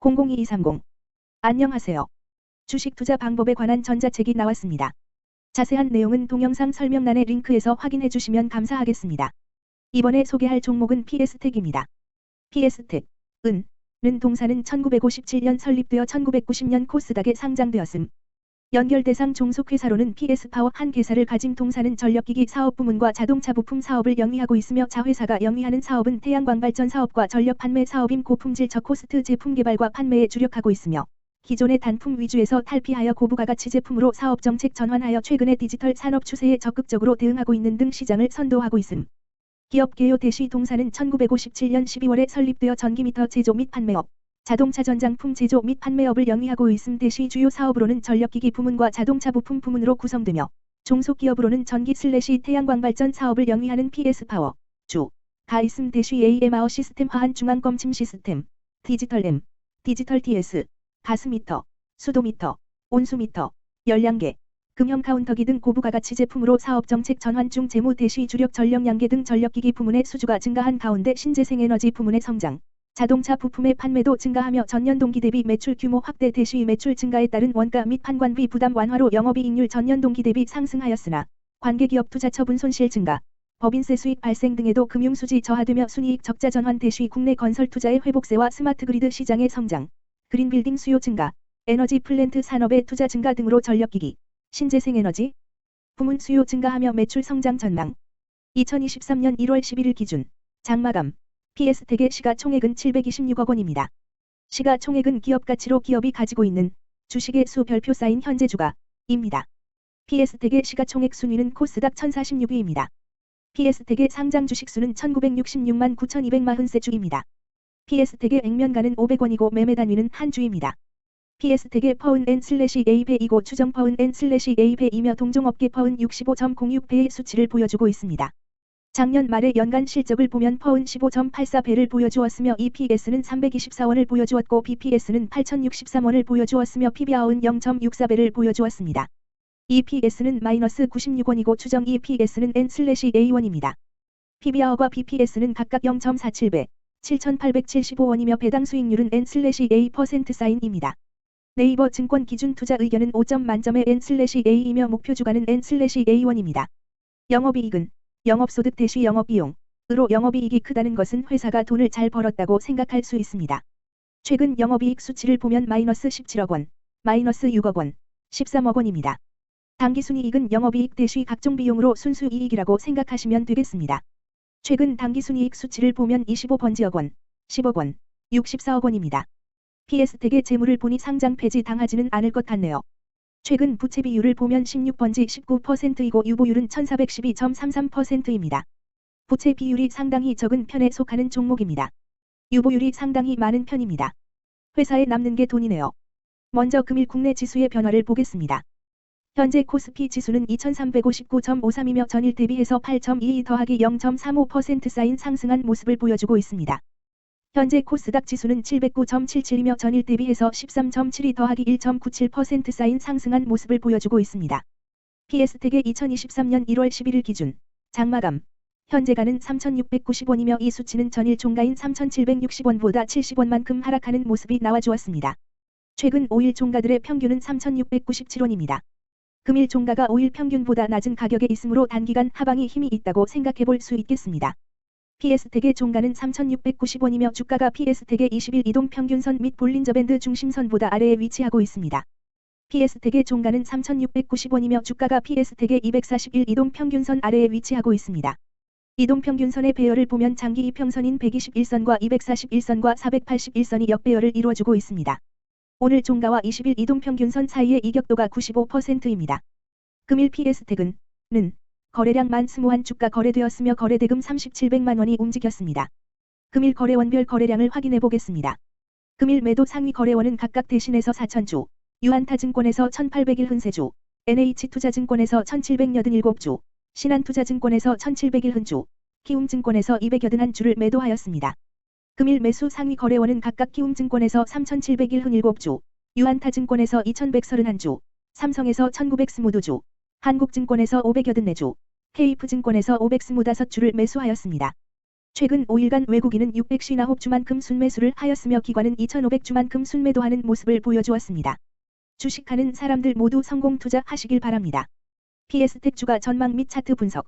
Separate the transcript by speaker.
Speaker 1: 00230 안녕하세요. 주식 투자 방법에 관한 전자책이 나왔습니다. 자세한 내용은 동영상 설명란의 링크에서 확인해 주시면 감사하겠습니다. 이번에 소개할 종목은 PS텍입니다. PS텍, 은, 는 동사는 1957년 설립되어 1990년 코스닥에 상장되었음. 연결 대상 종속 회사로는 PS파워 한 개사를 가진 동사는 전력기기 사업 부문과 자동차 부품 사업을 영위하고 있으며 자회사가 영위하는 사업은 태양광 발전 사업과 전력 판매 사업인 고품질 저코스트 제품 개발과 판매에 주력하고 있으며 기존의 단품 위주에서 탈피하여 고부가가치 제품으로 사업 정책 전환하여 최근의 디지털 산업 추세에 적극적으로 대응하고 있는 등 시장을 선도하고 있음. 기업 개요 대시 동사는 1957년 12월에 설립되어 전기미터 제조 및 판매업, 자동차 전장품 제조 및 판매업을 영위하고 있음 대시 주요 사업으로는 전력기기 부문과 자동차 부품 부문으로 구성되며 종속기업으로는 전기 슬래시 태양광 발전 사업을 영위하는 PS파워, 주, 가 있음 대시 AMR 시스템 화한 중앙검침 시스템, 디지털 M, 디지털 TS, 가스미터, 수도미터, 온수미터, 열량계, 금형 카운터기 등 고부가가치 제품으로 사업 정책 전환 중 재무 대시 주력 전력량계 등 전력기기 부문의 수주가 증가한 가운데 신재생에너지 부문의 성장, 자동차 부품의 판매도 증가하며 전년 동기 대비 매출 규모 확대 대시 매출 증가에 따른 원가 및 판관비 부담 완화로 영업이익률 전년 동기 대비 상승하였으나 관계기업 투자 처분 손실 증가, 법인세 수익 발생 등에도 금융수지 저하되며 순이익 적자 전환 대시 국내 건설 투자의 회복세와 스마트 그리드 시장의 성장, 그린빌딩 수요 증가, 에너지 플랜트 산업의 투자 증가 등으로 전력기기, 신재생에너지, 부문 수요 증가하며 매출 성장 전망. 2023년 1월 11일 기준 장마감 PS텍의 시가총액은 726억 원입니다. 시가총액은 기업 가치로 기업이 가지고 있는 주식의 수 별표 쌓인 현재 주가입니다. PS텍의 시가총액 순위는 코스닥 1046위입니다. PS텍의 상장 주식수는 1966만 9240세 주입니다. PS텍의 액면가는 500원이고 매매 단위는 한 주입니다. PS텍의 퍼은 N 슬래시 A배이고 추정 퍼은 N 슬래시 A배이며 동종업계 퍼은 65.06배의 수치를 보여주고 있습니다. 작년 말의 연간 실적을 보면 퍼은 15.84배를 보여주었으며 EPS는 324원을 보여주었고 BPS는 8063원을 보여주었으며 PBR은 0.64배를 보여주었습니다. EPS는 마이너스 96원이고 추정 EPS는 N/A1입니다. PBR과 BPS는 각각 0.47배, 7,875원이며 배당 수익률은 N/A% 사인입니다. 네이버 증권 기준 투자 의견은 5점 만점의 N/A이며 목표 주가는 N/A1입니다. 영업이익은 영업소득 대시 영업비용으로 영업이익이 크다는 것은 회사가 돈을 잘 벌었다고 생각할 수 있습니다. 최근 영업이익 수치를 보면 마이너스 17억 원, 마이너스 6억 원, 13억 원입니다. 당기순이익은 영업이익 대시 각종 비용으로 순수이익이라고 생각하시면 되겠습니다. 최근 당기순이익 수치를 보면 25번지억 원, 10억 원, 64억 원입니다. PS텍의 재물을 보니 상장 폐지 당하지는 않을 것 같네요. 최근 부채 비율을 보면 16번지 19%이고 유보율은 1412.33%입니다. 부채 비율이 상당히 적은 편에 속하는 종목입니다. 유보율이 상당히 많은 편입니다. 회사에 남는 게 돈이네요. 먼저 금일 국내 지수의 변화를 보겠습니다. 현재 코스피 지수는 2359.53이며 전일 대비해서 8.22 더하기 0.35% 쌓인 상승한 모습을 보여주고 있습니다. 현재 코스닥 지수는 709.77이며 전일 대비해서 13.72 더하기 1.97% 쌓인 상승한 모습을 보여주고 있습니다. PS텍의 2023년 1월 11일 기준 장마감 현재가는 3,690원이며 이 수치는 전일 종가인 3,760원보다 70원만큼 하락하는 모습이 나와주었습니다. 최근 5일 종가들의 평균은 3,697원입니다. 금일 종가가 5일 평균보다 낮은 가격에 있으므로 단기간 하방이 힘이 있다고 생각해 볼 수 있겠습니다. PS텍의 종가는 3,690원이며 주가가 PS텍의 20일 이동 평균선 및 볼린저밴드 중심선보다 아래에 위치하고 있습니다. PS텍의 종가는 3,690원이며 주가가 PS텍의 241 이동 평균선 아래에 위치하고 있습니다. 이동 평균선의 배열을 보면 장기 이평선인 121선과 241선과 481선이 역배열을 이루어주고 있습니다. 오늘 종가와 20일 이동 평균선 사이의 이격도가 95%입니다. 금일 PS텍은 는 거래량 만 스무한 주가 거래되었으며 거래대금 3700만 원이 움직였습니다. 금일 거래원별 거래량을 확인해 보겠습니다. 금일 매도 상위 거래원은 각각 대신에서 4천주, 유한타증권에서 1801 흔세주, NH투자증권에서 1787주, 신한투자증권에서 1701 흔주, 키움증권에서 281주를 매도하였습니다. 금일 매수 상위 거래원은 각각 키움증권에서 3701 흔7주, 유한타증권에서 2131주, 삼성에서 1920주, 한국증권에서 584주, KF증권에서 525주를 매수하였습니다. 최근 5일간 외국인은 659주만큼 순매수를 하였으며 기관은 2,500주만큼 순매도하는 모습을 보여주었습니다. 주식하는 사람들 모두 성공 투자하시길 바랍니다. PS텍 주가 전망 및 차트 분석